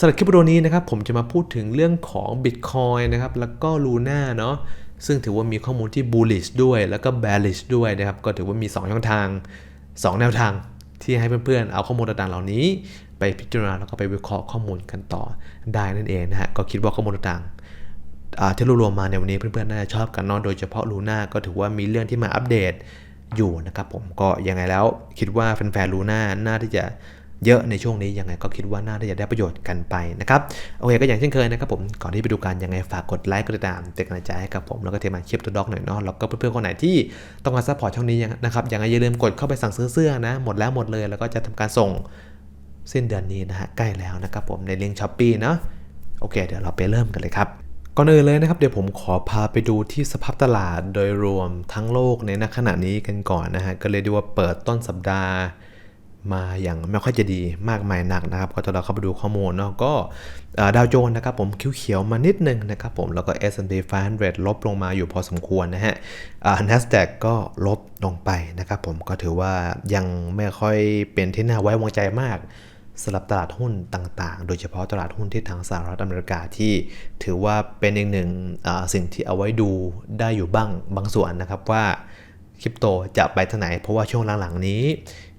สำหรับคลิปวิดีโอนี้นะครับผมจะมาพูดถึงเรื่องของ Bitcoin นะครับแล้วก็ Luna เนาะซึ่งถือว่ามีข้อมูลที่ bullish ด้วยแล้วก็ bearish ด้วยนะครับ ก็ถือว่ามี 2 ช่องทาง 2 แนวทางที่ให้เพื่อนๆ เอาข้อมูลต่างๆเหล่านี้ ไปพิจารณาแล้วก็ไปวิเคราะห์ข้อมูลกันต่อได้นั่นเองนะฮะก็คิดว่าข้อมูลต่างๆอ่าที่รวมๆมาในวันนี้เพื่อนๆน่าจะชอบกันเนาะโดยเฉพาะ Luna ก็ถือว่ามีเรื่องที่มาอัปเดตอยู่นะครับผมก็ยังไงแล้วคิดว่าแฟนๆ Luna น่าที่จะ เยอะในช่วงนี้ยังไงก็คิดว่าน่าจะได้ประโยชน์กันไปนะครับโอเคก็อย่างเช่นเคยนะครับผมก่อนที่ไปดูกันยังไงฝากกดไลค์กดติดตามเป็นกำลังใจให้กับผมแล้วก็เทมาคลิปตัวด็อกหน่อยเนาะแล้วก็เพื่อนๆคนไหนที่ต้องการซัพพอร์ตช่องนี้นะครับยังไงอย่าลืมกดเข้าไปสั่งซื้อเสื้อนะหมดแล้วหมดเลย แล้วก็จะทำการส่งสิ้นเดือนนี้นะฮะใกล้แล้วนะครับผมในลิงก์ช้อปปี้เนาะโอเค เดี๋ยวเราไปเริ่มกันเลยครับก่อนอื่นเลยนะครับเดี๋ยวผมขอพาไปดูที่สภาพตลาดโดยรวมทั้งโลกในณขณะนี้กันก่อนนะฮะก็เลยดีว่าเปิดต้นสัปดาห์ มาอย่างไม่ค่อยจะดีมากมายนักนะครับก็ถ้าเราเข้าไปดูข้อมูลเนาะก็ดาวโจนส์นะครับผมเขียวๆมานิดนึงนะครับผมแล้วก็ S&P 500 ลบลงมาอยู่พอสมควรนะฮะ NASDAQ ก็ลบลงไปนะครับผมก็ถือว่ายังไม่ค่อยเป็นที่น่าไว้วางใจมากสำหรับตลาดหุ้นต่างๆ โดยเฉพาะตลาดหุ้นที่ทางสหรัฐอเมริกาที่ถือว่าเป็นอีกหนึ่งสิ่งที่เอาไว้ดูได้อยู่บ้างบางส่วนนะครับว่า คริปโตจะไปทางไหน เพราะว่าช่วงหลังๆนี้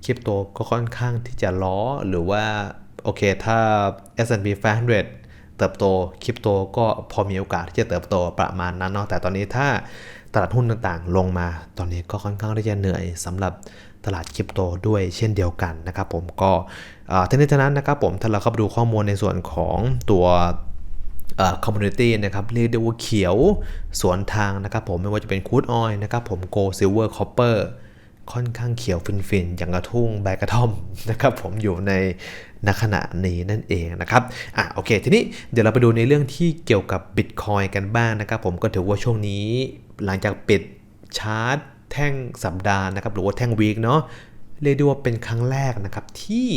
คริปโตก็ค่อนข้างที่จะล้อหรือว่า โอเคถ้า S&P 500 เติบโตคริปโตก็พอมีโอกาสที่จะเติบโตประมาณนั้นเนาะแต่ตอนนี้ถ้าตลาดหุ้นต่างๆ ลงมาตอนนี้ก็ค่อนข้างที่จะเหนื่อยสำหรับตลาดคริปโตด้วยเช่นเดียวกันนะครับผมก็ทั้งนี้ทั้งนั้นนะครับผมถ้าเราเข้าไปดูข้อมูลในส่วนของตัว คอมมูนิตี้นะครับเรียกได้ว่าเขียวสวนทางนะครับผมไม่ว่าจะเป็นคูดออยนะครับผมโกลซิลเวอร์คอปเปอร์ค่อนข้างเขียวฟินๆ อย่างกระทุ่งใบกระท่อมนะครับผมอยู่ในณขณะนี้นั่นเองนะครับอะโอเค ทีนี้เดี๋ยวเราไปดูในเรื่องที่เกี่ยวกับ Bitcoin กันบ้างนะครับผมก็ถือว่าช่วงนี้หลังจากปิดชาร์ตแท่งสัปดาห์นะครับหรือว่าแท่งวีคเนาะเรียกได้ว่าเป็นครั้งแรกนะครับที่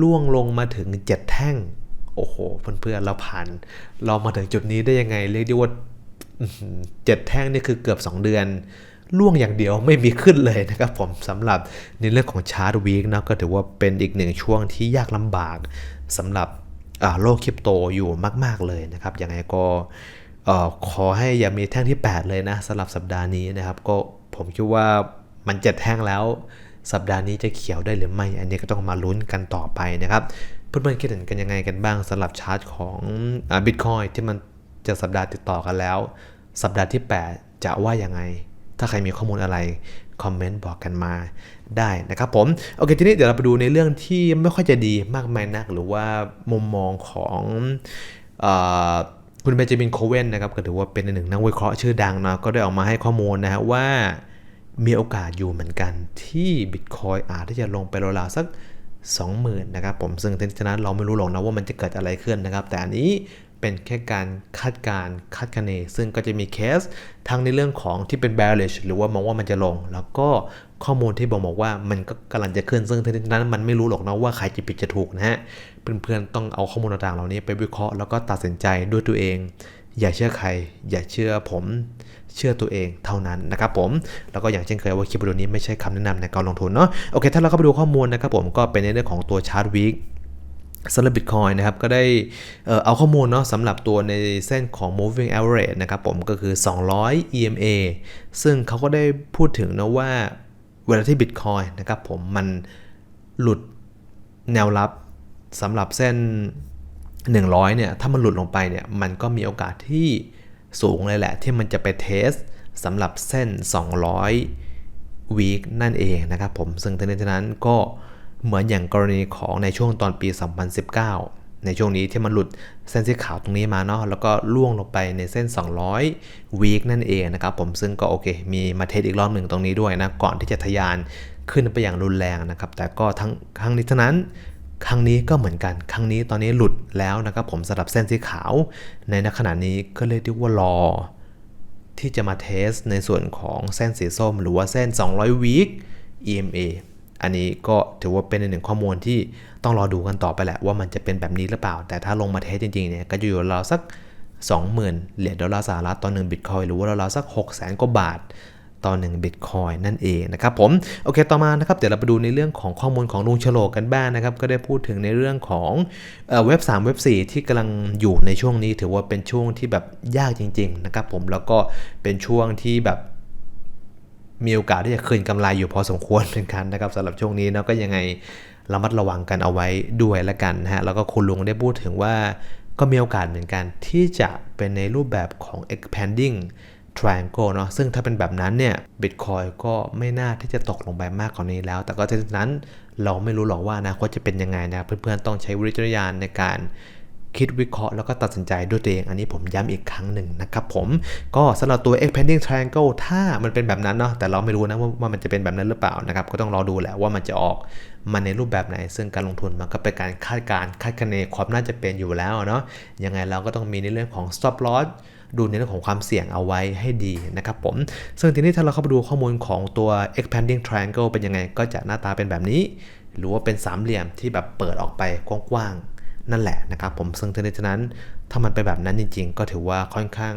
ล่วงลงมาถึง 7 แท่ง โอ้โหเพื่อนๆเราผ่าน เรามาถึงจุดนี้ได้ยังไง เรียกได้ว่าเจ็ดแท่งนี่คือเกือบ 2 เดือนล่วงอย่างเดียวไม่มีขึ้นเลยนะครับผมสำหรับในเรื่องของชาร์ตวีคนะก็ถือว่าเป็นอีกหนึ่งช่วงที่ยากลำบากสำหรับโลกคริปโตอยู่มาก ๆ เลยนะครับยังไงก็ขอให้อย่ามีแท่งที่ 8 เลยนะสำหรับสัปดาห์นี้นะครับ ก็ผมคิดว่ามันเจ็ดแท่งแล้ว สัปดาห์นี้จะเขียวได้หรือไม่ อันนี้ก็ต้องมาลุ้นกันต่อไปนะครับ เพื่อนๆคิดเห็นกันยังไงกันบ้างสำหรับชาร์ตของบิตคอยที่มันจะสัปดาห์ติดต่อกันแล้ว สัปดาห์ที่ 8 จะว่ายังไง ถ้าใครมีข้อมูลอะไร คอมเมนต์บอกกันมาได้นะครับผม โอเคทีนี้เดี๋ยวเราไปดูในเรื่องที่ไม่ค่อยจะดีมากมายนัก หรือว่ามุมมองของคุณเบนจามินโคเวนนะครับก็ถือว่าเป็นหนึ่งนักวิเคราะห์ชื่อดังเนาะก็ได้ออกมาให้ข้อมูลนะฮะว่ามีโอกาสอยู่เหมือนกันที่บิตคอยอาจที่จะลงไปราวๆสัก 20,000นะครับผมซึ่งทีนั้นเราไม่รู้หรอกนะว่ามันจะเกิดอะไรขึ้นนะครับ แต่อันนี้เป็นแค่การคาดการคาดคะเน ซึ่งก็จะมีเคสทั้งในเรื่องของที่เป็น bearish หรือว่ามองว่ามันจะลง แล้วก็ข้อมูลที่บอกบอกว่ามันก็กำลังจะขึ้น ซึ่งทีนั้นมันไม่รู้หรอกนะว่าใครจะผิดจะถูกนะฮะเพื่อนๆต้องเอาข้อมูลต่างๆเหล่านี้ไปวิเคราะห์แล้วก็ตัดสินใจด้วยตัวเอง อย่าเชื่อใคร อย่าเชื่อผม เชื่อตัวเองเท่านั้นนะครับผม แล้วก็อย่างเช่นเคยว่าคลิปวิดีโอนี้ไม่ใช่คำแนะนำในการลงทุนเนาะ โอเค ถ้าเราเข้าไปดูข้อมูลนะครับผม ก็เป็นในเรื่องของตัวชาร์ตวีคสำหรับ Bitcoin นะครับ ก็ได้เอาข้อมูลเนาะสำหรับตัวในเส้นของ moving average นะครับผม ก็คือ 200 EMA ซึ่งเขาก็ได้พูดถึงนะว่าเวลาที่ Bitcoin นะครับผม มันหลุดแนวรับสำหรับเส้น 100เนี่ยถ้ามันหลุดลงไปเนี่ยมันก็มีโอกาสที่สูงเลยแหละ ที่มันจะไปเทสสำหรับเส้น 200 week นั่นเองนะครับผมซึ่งทั้งนี้ทั้งนั้นก็เหมือนอย่างกรณีของในช่วงตอนปี 2019 ในช่วงนี้ที่มันหลุดเส้นสีขาวตรงนี้มาเนาะแล้วก็ล่วงลงไปในเส้น 200วีคนั่นเองนะครับผมซึ่งก็โอเค มีมาเทสอีกรอบหนึ่งตรงนี้ด้วยนะก่อนที่จะทะยานขึ้นไปอย่างรุนแรงนะครับแต่ก็ทั้งครั้งนี้เท่านั้น ครั้งนี้ก็เหมือนกัน ครั้งนี้ตอนนี้หลุดแล้วนะครับผมสำหรับเส้นสีขาว ในณขณะนี้ก็เลยเรียกว่ารอ ที่จะมาเทสในส่วนของเส้นสีส้ม หรือว่าเส้น 200 วีค EMA อันนี้ก็ถือว่าเป็นหนึ่งข้อมูลที่ต้องรอดูกันต่อไปแหละว่ามันจะเป็นแบบนี้หรือเปล่า แต่ถ้าลงมาเทสจริงๆเนี่ยก็จะอยู่เราสัก 20,000 เหรียญดอลลาร์สหรัฐต่อหนึ่งบิตคอยหรือว่าเราสัก 6 0 0 0 0 0กว่าบาท ต่อ1 Bitcoin นั่นเองนะครับผมโอเคต่อมานะครับเดี๋ยวเราไปดูในเรื่องของข้อมูลของลุงฉลกกันบ้างนนะครับ ก็ได้พูดถึงในเรื่องของเว็บ 3 เว็บ 4 ที่กำลังอยู่ในช่วงนี้ถือว่าเป็นช่วงที่แบบยากจริง ๆ นะครับผมแล้วก็เป็นช่วงที่แบบมีโอกาสที่จะคืนกำไรอยู่พอสมควรเป็นกันนะครับสำหรับช่วงนี้เนาะก็ยังไงระมัดระวังกันเอาไว้ด้วยละกันนะฮะแล้วก็คุณลุงได้พูดถึงว่าก็มีโอกาสเหมือนกันที่จะเป็นในรูปแบบของ expanding triangle เนาะซึ่งถ้าเป็นแบบนั้นเนี่ย Bitcoin ก็ไม่น่าที่จะตกลงไปมากกว่านี้แล้ว แต่ก็ฉะนั้นเราไม่รู้หรอกว่านะคตจะเป็นยังไงนะเพื่อนๆต้องใช้วิจารณญาณในการ คิดวิเคราะห์แล้วก็ตัดสินใจด้วยตัวเอง อันนี้ผมย้ำอีกครั้งหนึ่งนะครับผมก็สำหรับตัว expanding triangle ถ้ามันเป็นแบบนั้นเนาะแต่เราไม่รู้นะว่าวามันจะเป็นแบบนั้นหรือเปล่านะครับก็ต้องรอดูแหละว่ามันจะออกมาในรูปแบบไหน ซึ่งการลงทุนมันก็เป็นการคาดการคาดคะเนความน่าจะเป็นอยู่แล้วเนาะยังไงเราก็ต้องมีในเรื่องของ stop loss ดูในเรื่องของความเสี่ยงเอาไว้ให้ดีนะครับผม ซึ่งทีนี้ถ้าเราเข้าไปดูข้อมูลของตัว expanding triangle เป็นยังไง ก็จะหน้าตาเป็นแบบนี้ หรือว่าเป็นสามเหลี่ยมที่แบบเปิดออกไปกว้างๆ นั่นแหละนะครับผมซึ่งทีนี้ฉะนั้นถ้ามันเป็นแบบนั้นจริง ๆ ก็ถือว่าค่อนข้าง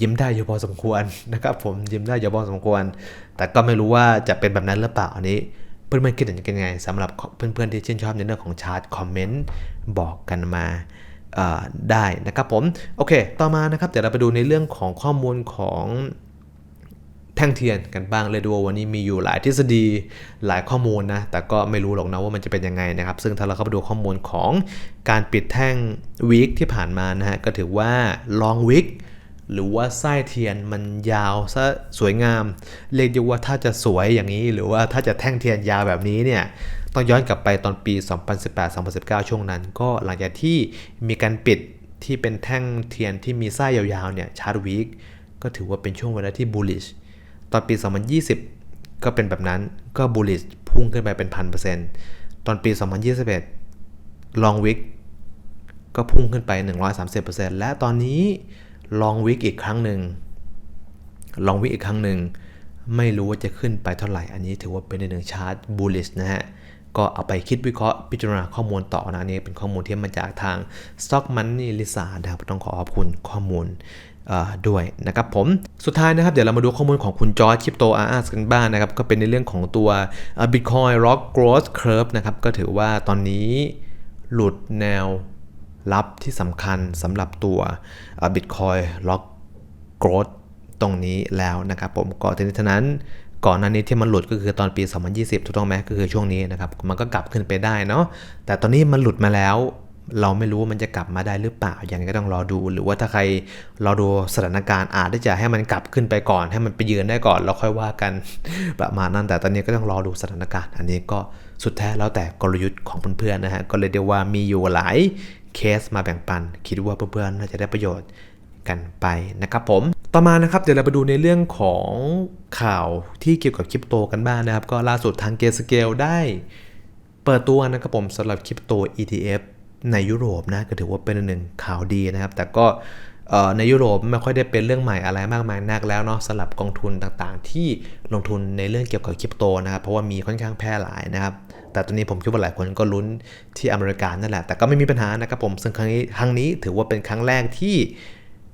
ยิ้มได้อยู่พอสมควรนะครับผมยิ้มได้อยู่พอสมควร แต่ก็ไม่รู้ว่าจะเป็นแบบนั้นหรือเปล่าอันนี้เพื่อนๆคิดเห็นยังไงสำหรับเพื่อนๆที่ชื่นชอบในเรื่องของชาร์ตคอมเมนต์บอกกันมาได้นะครับผมโอเค ต่อมานะครับเดี๋ยวเราไปดูในเรื่องของข้อมูลของ ท่งเทียนกันบ้างเลยดูวันนี้มีอยู่หลายทฤษฎีหลายข้อมูลนะแต่ก็ไม่รู้หรอกนะว่ามันจะเป็นยังไงนะครับ ซึ่งถ้าเราเข้าไปดูข้อมูลของการปิดแท่งวีคที่ผ่านมานะฮะก็ถือว่าลองวีคหรือว่าไส้เทียนมันยาวซะสวยงาม เรียกได้ว่าถ้าจะสวยอย่างนี้ หรือว่าถ้าจะแท่งเทียนยาวแบบนี้เนี่ยต้องย้อนกลับไปตอนปี 2018-2019 ช่วงนั้น ก็หลังจากที่มีการปิดที่เป็นแท่งเทียนที่มีไส้ยาวๆเนี่ยชาร์ตวีคก็ถือว่าเป็นช่วงเวลาที่ bullish ตอนปี 2020 ก็เป็นแบบนั้นก็ bullish พุ่งขึ้นไปเป็นพันเปอร์เซ็นต์ตอนปี 2021 long week ก็พุ่งขึ้นไป 130%และตอนนี้ long week อีกครั้งหนึ่ง long week อีกครั้งหนึ่งไม่รู้ว่าจะขึ้นไปเท่าไหร่อันนี้ถือว่าเป็นในหนึ่งชาร์ต bullish นะฮะก็เอาไปคิดวิเคราะห์พิจารณาข้อมูลต่อนะนี่เป็นข้อมูลที่มาจากทาง Stock Money Lisa นะครับต้องขอขอบคุณข้อมูล ด้วยนะครับผมสุดท้ายนะครับเดี๋ยวเรามาดูข้อมูลของคุณจอร์จคริปโตอาร์สกันบ้างนนะครับก็เป็นในเรื่องของตัว Bitcoin Rock Growth Curve นะครับก็ถือว่าตอนนี้หลุดแนวรับที่สำคัญสำหรับตัว Bitcoin Rock Growth ตรงนี้แล้วนะครับผมก็ทีนี้ทนั้นก่อนหน้านี้ที่มันหลุดก็คือตอนปี 2020 ถูกต้องไหมก็คือช่วงนี้นะครับ มันก็กลับขึ้นไปได้เนาะแต่ตอนนี้มันหลุดมาแล้ว เราไม่รู้ว่ามันจะกลับมาได้หรือเปล่าย่างนี้ก็ต้องรอดู หรือว่าถ้าใครรอดูสถานการณ์อาจจะให้มันกลับขึ้นไปก่อน ให้มันไปยืนได้ก่อน แล้วค่อยว่ากันประมาณนั้นแต่ตอนนี้ก็ต้องรอดูสถานการณ์ อันนี้ก็สุดแท้แล้วแต่กลยุทธ์ของเพื่อนๆนะฮะก็เลยเดียวว่ามีอยู่หลายเคสมาแบ่งปัน คิดว่าเพื่อนๆน่าจะได้ประโยชน์กันไปนะครับผม ต่อมานะครับเดี๋ยวเราไปดูในเรื่องของข่าวที่เกี่ยวกับคริปโตกันบ้างนะครับ ก็ล่าสุดทางเกสเกลได้เปิดตัวนะครับผมสำหรับคริปโต ETF ในยุโรปนะก็ถือว่าเป็นหนึ่งข่าวดีนะครับ แต่ก็ในยุโรปไม่ค่อยได้เป็นเรื่องใหม่อะไรมากมายนักแล้วเนาะสำหรับกองทุนต่างๆ ที่ลงทุนในเรื่องเกี่ยวกับคริปโตนะครับเพราะว่ามีค่อนข้างแพร่หลายนะครับ แต่ตอนนี้ผมคิดว่าหลายคนก็ลุ้นที่อเมริกานั่นแหละ แต่ก็ไม่มีปัญหานะครับผมซึ่งครั้งนี้ครั้งนี้ถือว่าเป็นครั้งแรกที่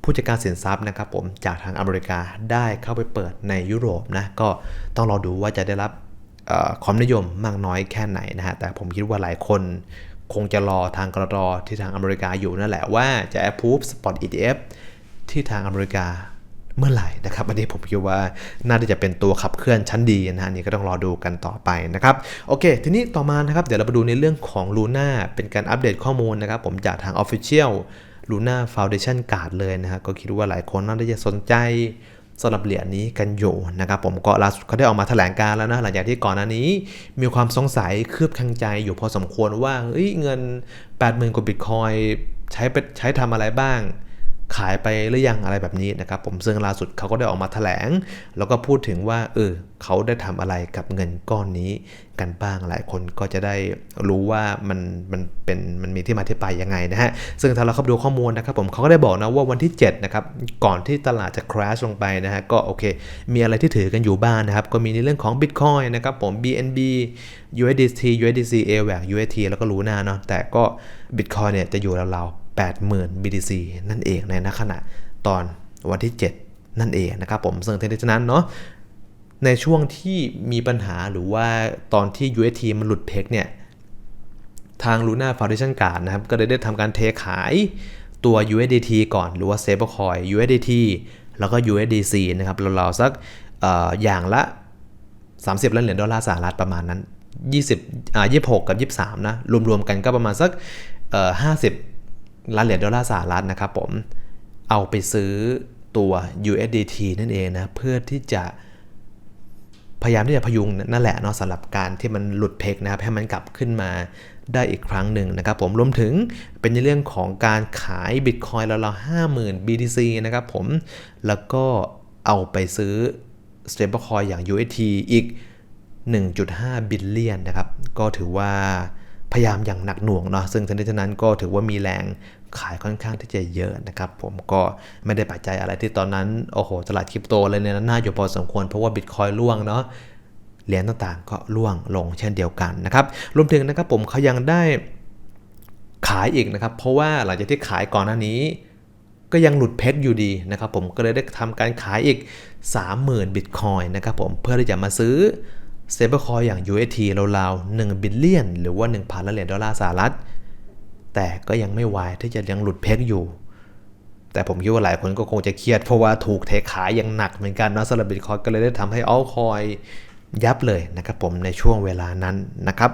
ผู้จัดการสินทรัพย์นะครับผมจากทางอเมริกาได้เข้าไปเปิดในยุโรปนะก็ต้องรอดูว่าจะได้รับความนิยมมากน้อยแค่ไหนนะฮะแต่ผมคิดว่าหลายคน คงจะรอทางกรตที่ทางอเมริกาอยู่นั่นแหละว่าจะ approve spot ETF ที่ทางอเมริกาเมื่อไหร่นะครับอันนี้ผมคิดว่าน่าจะเป็นตัวขับเคลื่อนชั้นดีนะฮะนี่ก็ต้องรอดูกันต่อไปนะครับโอเค ทีนี้ต่อมานะครับเดี๋ยวเราไปดูในเรื่องของ Luna เป็นการอัปเดตข้อมูลนะครับ ผมจากทาง Official Luna Foundation Card เลยนะครับก็คิดว่าหลายคนน่าจะสนใจ สำหรับเหรียญนี้กันอยู่นะครับผมก็ล่าสุดเขาได้ออกมาแถลงการแล้วนะหลังจากที่ก่อนหน้านี้ มีความสงสัยคืบคังใจอยู่พอสมควรว่าเฮ้ยเงิน 80,000 กว่าบิตคอยใช้ไปใช้ทำอะไรบ้าง ขายไปหรือยังอะไรแบบนี้นะครับผมซึ่งล่าสุดเขาก็ได้ออกมาแถลง แล้วก็พูดถึงว่าเออเขาได้ทำอะไรกับเงินก้อนนี้กันบ้างหลายคนก็จะได้รู้ว่ามันมันเป็นมันมีที่มาที่ไปยังไงนะฮะซึ่งถ้าเราเข้าดูข้อมูลนะครับผมเขาก็ได้บอกนะว่าวันที่7นะครับก่อนที่ตลาดจะ crash ลงไปนะฮะก็โอเค มีอะไรที่ถือกันอยู่บ้างนะครับ ก็มีในเรื่องของ Bitcoin นะครับผม BNB USDT USDC AVAX UST แล้วก็ Luna เนาะแต่ก็ Bitcoin เนี่ยจะอยู่ราว 80,000 BTC นั่นเองในณขณะตอนวันที่ 7 นั่นเองนะครับผมซึ่งทีนี้ฉะนั้นเนาะในช่วงที่มีปัญหาหรือว่าตอนที่ UST มันหลุดเพกเนี่ย ทาง Luna Foundation Card นะครับ ก็เลยได้ทำการเทขายตัว USDT ก่อนหรือว่า Stablecoin USDT แล้วก็ USDC นะครับเราๆสักอออย่างละ 30ล้านเหรียญดอลลาร์สหรัฐประมาณนั้น 20อ่า26 กับ 23 นะ รวมๆกันก็ประมาณสักเอ่อ50 ล้านเหรียญดอลลาร์สหรัฐนะครับผม เอาไปซื้อตัว USDT นั่นเองนะ เพื่อที่จะพยายามที่จะพยุงนั่นแหละเนาะสำหรับการที่มันหลุดเพกนะครับให้มันกลับขึ้นมาได้อีกครั้งหนึ่งนะครับผมรวมถึงเป็นในเรื่องของการขายบิตคอยแล้วเรา50,000 BTC นะครับผมแล้วก็เอาไปซื้อ stablecoin อย่าง UST อีก 1.5 บิลเลียนนะครับ ก็ถือว่าพยายามอย่างหนักหน่วงเนาะซึ่งทั้งนี้ทั้งนั้นก็ถือว่ามีแรง ขายค่อนข้างที่จะเยอะนะครับ ผมก็ไม่ได้ปัจจัยอะไรที่ตอนนั้น โอ้โห ตลาดคริปโตเลยเนี่ยน่าอยู่พอสมควรเพราะว่าบิตคอยล่วงเนาะเหรียญต่างๆ ก็ล่วงลงเช่นเดียวกันนะครับ รวมถึงนะครับผมเขายังได้ขายอีกนะครับ เพราะว่าหลังจากที่ขายก่อนหน้านี้ก็ยังหลุดเพชรอยู่ดีนะครับ ผมก็เลยได้ทำการขายอีก 30,000 บิตคอยนะครับผมเพื่อที่จะมาซื้อ stablecoin อย่าง UST ราวๆ1บิลเลียนหรือว่า 1,000ล้านเหรียญดอลลาร์สหรัฐ แต่ก็ยังไม่วายที่จะยังหลุดเพกอยู่ แต่ผมคิดว่าหลายคนก็คงจะเครียดเพราะว่าถูกเทขายอย่างหนักเหมือนกันนะสำหรับบิตคอยก็เลยได้ทำให้อัลคอยยับเลยนะครับผมในช่วงเวลานั้นนะครับ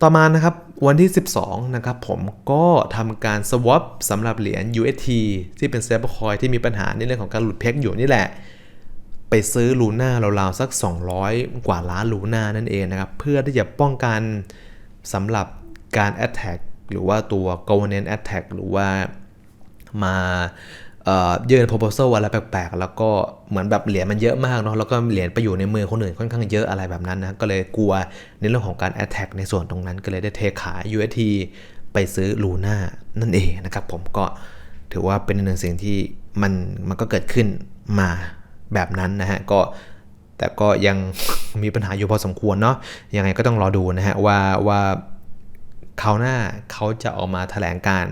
ต่อมานะครับวันที่ 12 นะครับผมก็ทำการ swap สำหรับเหรียญ UST ที่เป็น stablecoin ที่มีปัญหาในเรื่องของการหลุดเพกอยู่นี่แหละ ไปซื้อลูน่าราวๆสัก 200 กว่าล้านลูน่านั่นเองนะครับ เพื่อที่จะป้องกันสำหรับการ attack หรือว่าตัว governance attack หรือว่ามาเยื่น proposal อะไรแปลกๆ แล้วก็เหมือนแบบเหรียญมันเยอะมากเนาะแล้วก็เหรียญไปอยู่ในมือคนอื่นค่อนข้างเยอะอะไรแบบนั้นนะ ก็เลยกลัวในเรื่องของการ attack ในส่วนตรงนั้นก็เลยได้เทขาย UST ไปซื้อลูน่านั่นเองนะครับผมก็ถือว่าเป็นหนึ่งสิ่งที่มันมันก็เกิดขึ้นมาแบบนั้นนะฮะก็แต่ก็ยังมีปัญหาอยู่พอสมควรเนาะยังไงก็ต้องรอดูนะฮะว่าว่า คราวหน้าเขาจะออกมาแถลงการ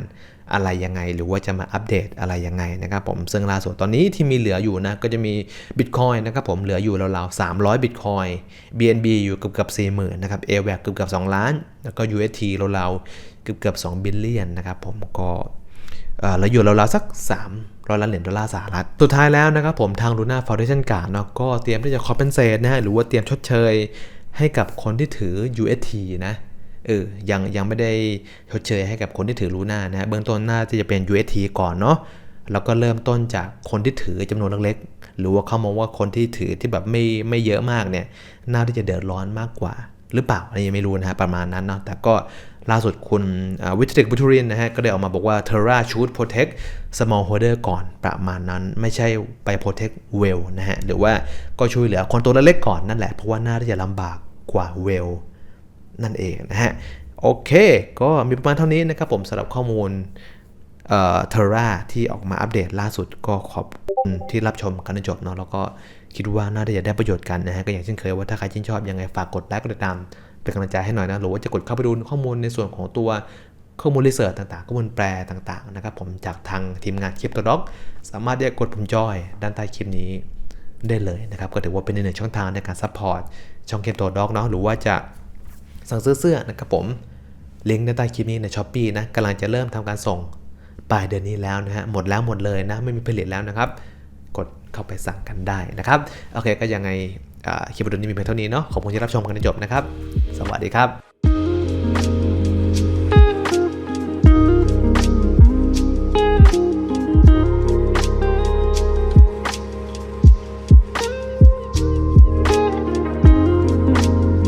อะไรยังไง หรือว่าจะมาอัปเดตอะไรยังไงนะครับผมซึ่งล่าสุดตอนนี้ที่มีเหลืออยู่นะ ก็จะมี Bitcoin นะครับผมเหลืออยู่ราวๆ 300 Bitcoin BNB อยู่เกือบเกือบ40,000นะครับ a w a c เกือบเกือบ2ล้าน แล้วก็ UST ราวๆเกือบเกือบ2บิลเลียนนะครับผมก็เออเราอยู่ราวๆสัก 3 ร้อยล้านเหรียญดอลลาร์สหรัฐ สุดท้ายแล้วนะครับผมทาง Luna Foundation Card เนาะก็เตรียมที่จะ compensate นะฮะหรือว่าเตรียมชดเชยให้กับคนที่ถือ UST นะ เออยังยังไม่ได้ชดเชยให้กับคนที่ถือ Luna นะฮะเบื้องต้นน่าจะเป็น UST ก่อนเนาะแล้วก็เริ่มต้นจากคนที่ถือจำนวนเล็กๆ หรือว่าเขามองว่าคนที่ถือที่แบบไม่ไม่เยอะมากเนี่ยน่าที่จะเดือดร้อนมากกว่า หรือเปล่าอันนี้ยังไม่รู้นะฮะประมาณนั้นเนาะแต่ก็ล่าสุดคุณวิทเทควิทูรินนะฮะก็ได้ออกมาบอกว่า Terra should protect small holder ก่อนประมาณนั้นไม่ใช่ไป protect well นะฮะหรือว่าก็ช่วยเหลือคนตัวเล็กๆก่อนนั่นแหละเพราะว่าน่าที่จะลำบากกว่า well นั่นเองนะฮะ โอเค ก็มีประมาณเท่านี้นะครับผมสำหรับข้อมูลเอ่อ Terra ที่ออกมาอัปเดตล่าสุดก็ขอบคุณที่รับชมกันจนจบเนาะแล้วก็คิดว่าน่าจะได้ประโยชน์กันนะฮะก็อย่างเช่นเคยว่าถ้าใครชื่นชอบยังไงฝากกดไลค์กดติดตามเป็นกำลังใจให้หน่อยนะหรือว่าจะกดเข้าไปดูข้อมูลในส่วนของตัวข้อมูลรีเสิร์ชต่างๆข้อมูลแปลต่างๆนะครับผมจากทางทีมงานคลิปตัวด็อก สามารถที่จะกดปุ่มจอยด้านใต้คลิปนี้ได้เลยนะครับ ก็ถือว่าเป็นหนึ่งช่องทางในการซัพพอร์ตช่องคลิปตัวด็อกเนาะหรือว่าจะ สั่งซื้อเสื้อนะครับผมลิงก์ในใต้คลิปนี้ในช้อปปีนะกำลังจะเริ่มทำการส่งปลายเดือนนี้แล้วนะฮะหมดแล้วหมดเลยนะไม่มีผลิตแล้วนะครับ กดเข้าไปสั่งกันได้นะครับโอเคก็ยังไงคลิปวิดีโอนี้มีเพียงเท่านี้เนาะขอบคุณที่รับชมกันจนจบนะครับ สวัสดีครับ